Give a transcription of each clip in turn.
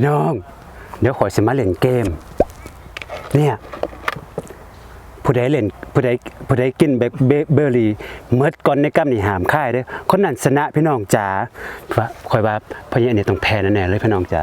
พี่น้อง เดี๋ยวขอยสิมาเล่นเกม เนี่ยผู้ใดเล่นผู้ใดผู้ใดกินเบเบอร์รี่เมื่อก่อนในกำนี่หามค่ายเด้อคนนั้นชนะพี่น้องจ๋าว่าคอยว่าพญาเนี่ยต้องแพ้แน่ๆเลยพี่น้องจ๋า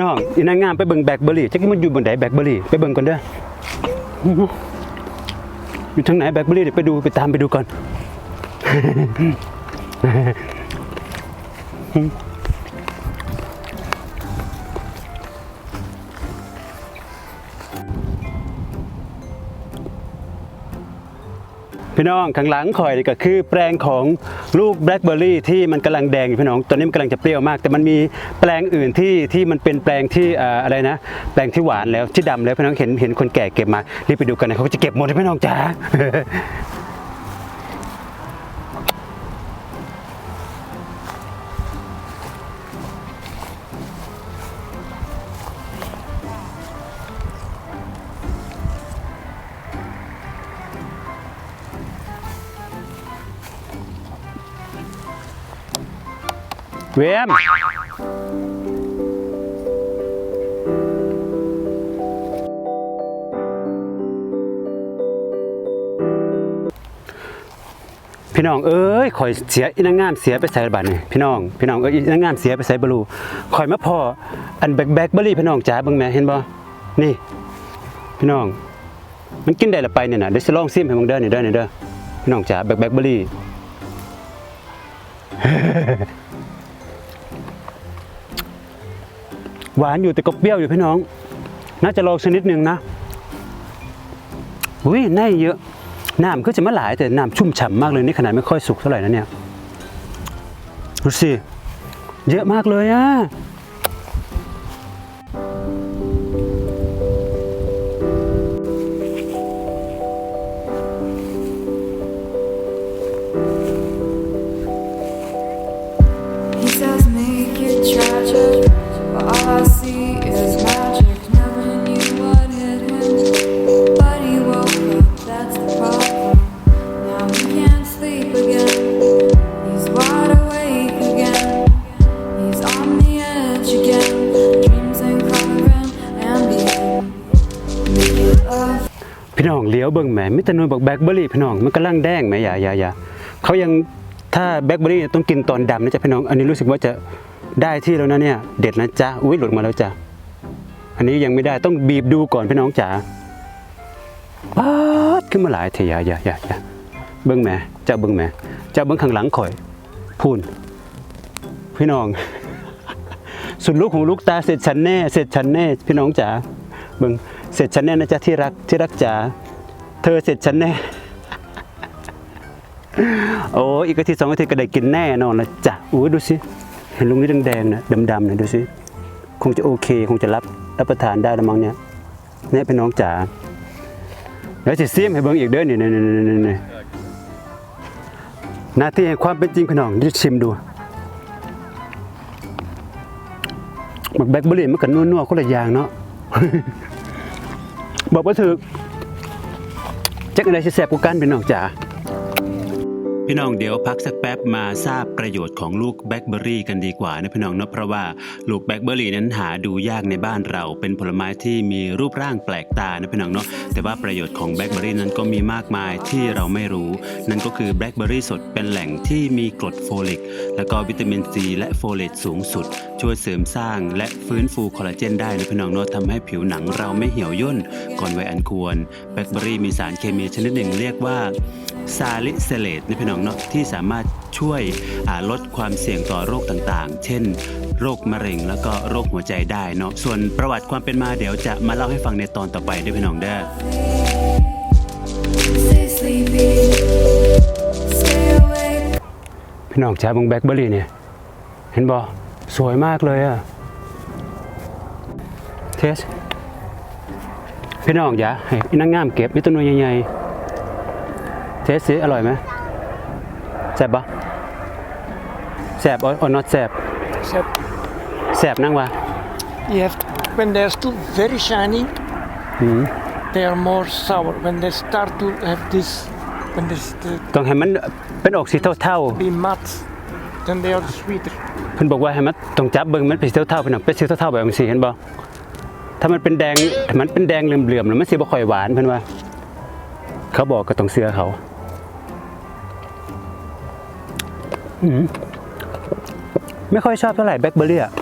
น้องอีนางงามไปเบิ่งแบล็คเบอร์รี่จักมันอยู่บนไหนแบล็คเบอร์รี่ไปเบิ่งก่อนเด้ออยู่ทางไหนแบล็คเบอร์รี่เดี๋ยวไปดูไปตามไปดูก่อน พี่น้องข้างหลังคอยนี่ก็คือแปลงของลูกแบล็คเบอร์รี่ที่มันกำลังแดงอยู่พี่น้องตอนนี้มันกำลังจะเปรี้ยวมาก แต่มันมีแปลงอื่นที่ที่มันเป็นแปลงที่อะไรนะ แปลงที่หวานแล้วที่ดำแล้วพี่น้องเห็นเห็นคนแก่เก็บมารีบไปดูกันนะเขาก็จะเก็บหมดเลยพี่น้องจ๋า เวมพี่น้องเอ้ยข่อยเสียอีนางงามเสียไปใส่บัตรนี่พี่น้องพี่น้องเอ้ยอีนางงามเสียไปใส่บลูข่อยมาพออันแบกแบกเบอรี่พี่น้องจ๋าเบิ่งแม่เห็นบ่นี่ พี่น้อง มันกินได้ละไปเนี่ยนะเดี๋ยวสิลองซิมให้มึงเด้อนี่เด้อนี่เด้อพี่น้องจ๋าแบกแบกเบอร์ หวานอยู่แต่ก็เปรี้ยวอยู่พี่น้อง น่าจะลองชนิดหนึ่งนะอุ้ยน่าเยอะน้ำก็จะไม่หลายแต่น้ำชุ่มฉ่ำมากเลยนี่ขนาดไม่ค่อยสุกเท่าไหร่นะเนี่ยดูสิเยอะมากเลยอะ่ะ พี่น้องเลี้ยวเบิ่งแหมมิตรนวลบอกแบล็คเบอร์รี่พี่น้องมันกำลังแดงแหมอย่าอย่าอย่าเขายังถ้าแบล็คเบอร์รี่ต้องกินตอนดำนะจ๊ะพี่น้อง อันนี้รู้สึกว่าจะได้ที่แล้วนะเนี่ย เด็ดนะจ๊ะอุ้ยหลุดมาแล้วจ้ะอันนี้ยังไม่ได้ต้องบีบดูก่อนพี่น้องจ๋าป๊าดขึ้นมาหลายทีอย่าอย่าอย่าอย่าเบิ่งแหมเจ้าเบิ่งแหมเจ้าเบิ่งข้างหลังข่อยพูนพี่น้อง สุดลูกหูลูกตาเสร็จฉันแน่ เสร็จฉันแน่ พี่น้องจ๋าเบิ่งเสร็จฉันแน่นะจ๊ะที่รักที่รักจ๋า เธอเสร็จฉันแน่ โอ้อีกอาทิตย์สองอาทิตย์ก็ได้กินแน่นอนละจ้ะอุ้ดูสิ เห็นลุงนี่แดงๆนะดำๆนะดูสิ คงจะโอเค คงจะรับรับประทานได้ละมั้งเนี่ยเนี่ยพี่น้องจ๋าแล้วจะซีมให้เบิ่งอีกเด้อนี่นี่นี่นี่นี่หน้าที่แห่งความเป็นจริงพี่น้องที่ชิมดูหมักแบล็คเบอร์รี่มันกันนัวๆคนละอย่างเนาะบอกว่าถือ จักอะไรสิแซ่บกูกันพี่น้องจ๋า พี่น้องเดี๋ยวพักสักแป๊บมาทราบประโยชน์ของลูกแบล็คเบอร์รี่กันดีกว่านะพี่น้องเนาะเพราะว่าลูกแบล็คเบอร์รี่นั้นหาดูยากในบ้านเรา เป็นผลไม้ที่มีรูปร่างแปลกตานะพี่น้องเนาะแต่ว่าประโยชน์ของแบล็คเบอร์รี่นั้นก็มีมากมายที่เราไม่รู้ นั่นก็คือแบล็คเบอร์รี่สดเป็นแหล่งที่มีกรดโฟลิก แล้วก็วิตามินซีและโฟเลตสูงสุด ช่วยเสริมสร้างและฟื้นฟูคอลลาเจนได้นะพี่น้องเนาะทำให้ผิวหนังเราไม่เหี่ยวย่นก่อนวัยอันควรแบล็คเบอร์รี่มีสารเคมีชนิดหนึ่งเรียกว่าซาลิเซเลตนะพี่น้องเนาะที่สามารถช่วยลดความเสี่ยงต่อโรคต่างๆ เช่น โรคมะเร็งแล้วก็โรคหัวใจได้เนาะส่วนประวัติความเป็นมาเดี๋ยวจะมาเล่าให้ฟังในตอนต่อไปด้วยพี่น้องเด้อพี่น้องจ้าบงแบล็คเบอร์รี่เนี่ย เห็นบอสวยมากเลยอะเทสพี่น้องอย่าให้อีนางงามเก็บมีต้นนวยใหญ่ๆเทสสิอร่อยไหม ซ่บปะแซ่บออ not แซ่บ Except แซ่บนั่งวะ you have when they're still very shiny, Hmm. they are more sour. When they start to have this, when they start ต้องให้มันเป็นออกสีเท่า to be matte, then they are sweeter. ๆเพิ่นบอกว่าให้มันต้องจับเบิ่งมันเป็นสีเท่าๆพี่น้องเป็นสีเท่าๆแบบนี้เห็นบ่ถ้ามันเป็นแดงถ้ามันเป็นแดงเหลื่อมๆแล้วมันสิบ่ค่อยหวานเพิ่นว่า เขาบอกก็ต้องเชื่อเขา ไม่ค่อยชอบเท่าไหร่แบล็คเบอร์รี่อะ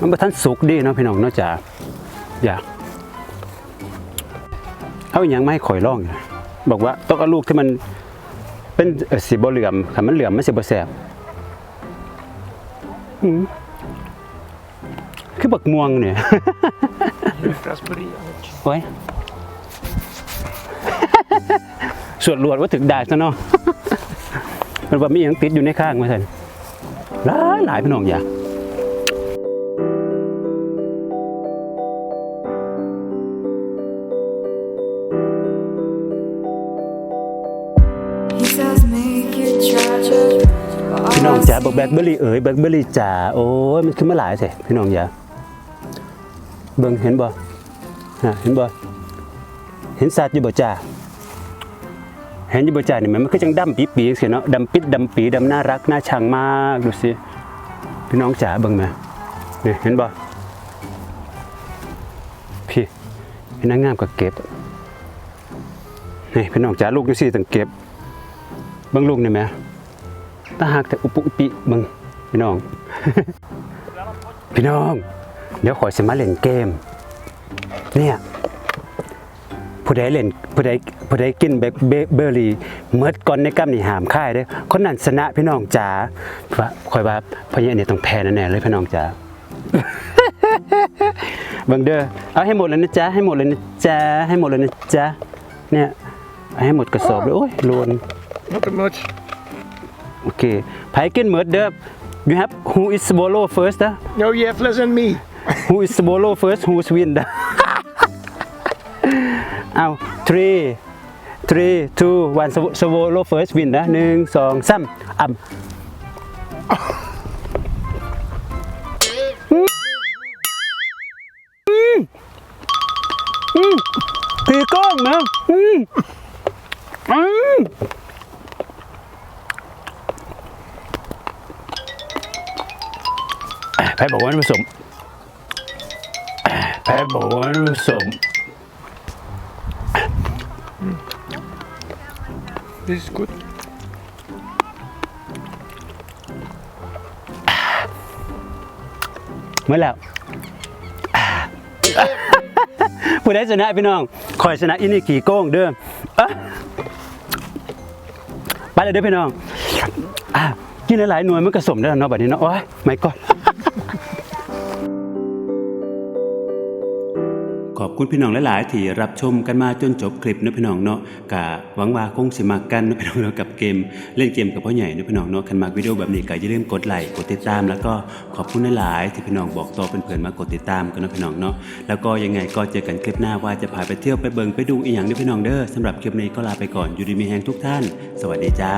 มันบ่ทันสุกดีเนาะพี่น้องเนาะจ๋าอย่าเอาอหย่างมาให้ข่อยลองอยู่บอกว่าต้องเอาลูกที่มันเป็นเอ่อสีบ่เหลื่อมคันมันเหลื่อมมันสิบ่แซ่บอืมคือบักม่วงเนี่ย Raspberry orange. โอ้ย สวดรวดว่าถึงได้ซะเนาะมันว่ามีหยังติดอยู่ในข้างมาสันหลายหลายพี่น้องอย่า He says make your judgment. but พี่น้องจ๋าบอกแบล็คเบอร์รี่เอ๋ยแบล็คเบอร์รี่จ๋าโอ้ยมันขึ้นมาหลายสิพี่น้องอย่าเบิ่งเห็นบ่เห็นบ่เห็นสัตว์อยู่บ่จ้า เห็นอยู่บ่จ้านี่แมันมันคือจังดำปีปีสิเนาะดำปิดดำปีดำน่ารักน่าชังมากดูสิพี่น้องจ๋าเบิ่งมานี่เห็นบ่พี่พี่นางงามก็เก็บนี่พี่น้องจ๋าลูกจังซี่ต้องเก็บเบิ่งลูกนี่แหมตาหักแต่อุปุอุปิมึงพี่น้อง พี่น้อง เดี๋ยวขอสิมาเล่นเกม เนี่ย ผู้ใดเล่นผู้ใดผู้ใดกินเบเบเบอร์รี่เมื่อก่อนในกำนี่หามค่ายเด้อคนนั้นชนะพี่น้องจ๋าว่าคอยว่าพญาเนี่ยต้องแพ้แน่ๆเลยพี่น้องจ๋าเบังเด้อเอาให้หมดเลยนะจ๊ะให้หมดเลยนะจ๊ะให้หมดเลยนะจ๊ะเนี่ยเอาให้หมดกระสอบเลยโอ้ยลวน Not too much. โอเคไผกินเหมือนเดิม you have who is swallow first นะ No, you have less than me. who is swallow first who's win นะ เอา three three two one swallow first win นะหนึ่งสองสามอ่ำอืมถือกล้องนะอืมอืมแพทบอกว่าไม่ผสมแพทบอกว่าไม่ผสม This is good. เมื่อแล้วผู้ใดชนะพี่น้องคอยชนะอินี่ขี่โก้งเด้อไปเลยเด้อพี่น้องกินหลายๆหน่วยมันกระสมได้แล้วเนาะบัดนี้เนาะโอ้ยไม่ก่อน ขอบคุณพี่น้องหลายๆที่รับชมกันมาจนจบคลิปนะพี่น้องเนาะกะหวังว่าคงสิมักกันนะพี่น้องเนาะกับเกม เล่นเกมกับพ่อใหญ่นะพี่น้องเนาะคันมากวิดีโอแบบนี้ก็อย่าลืมกดไลค์กดติดตาม แล้วก็ขอบคุณหลายๆที่พี่น้องบอกต่อเพื่อนๆมากดติดตามกันนะพี่น้องเนาะแล้วก็ยังไงก็เจอกันคลิปหน้าว่าจะพาไปเที่ยวไปเบิงไปดูอีกอย่างเด้อพี่น้องเด้อสำหรับคลิปนี้ก็ลาไปก่อนอยู่ดีมีแฮงทุกท่าน สวัสดีจ้า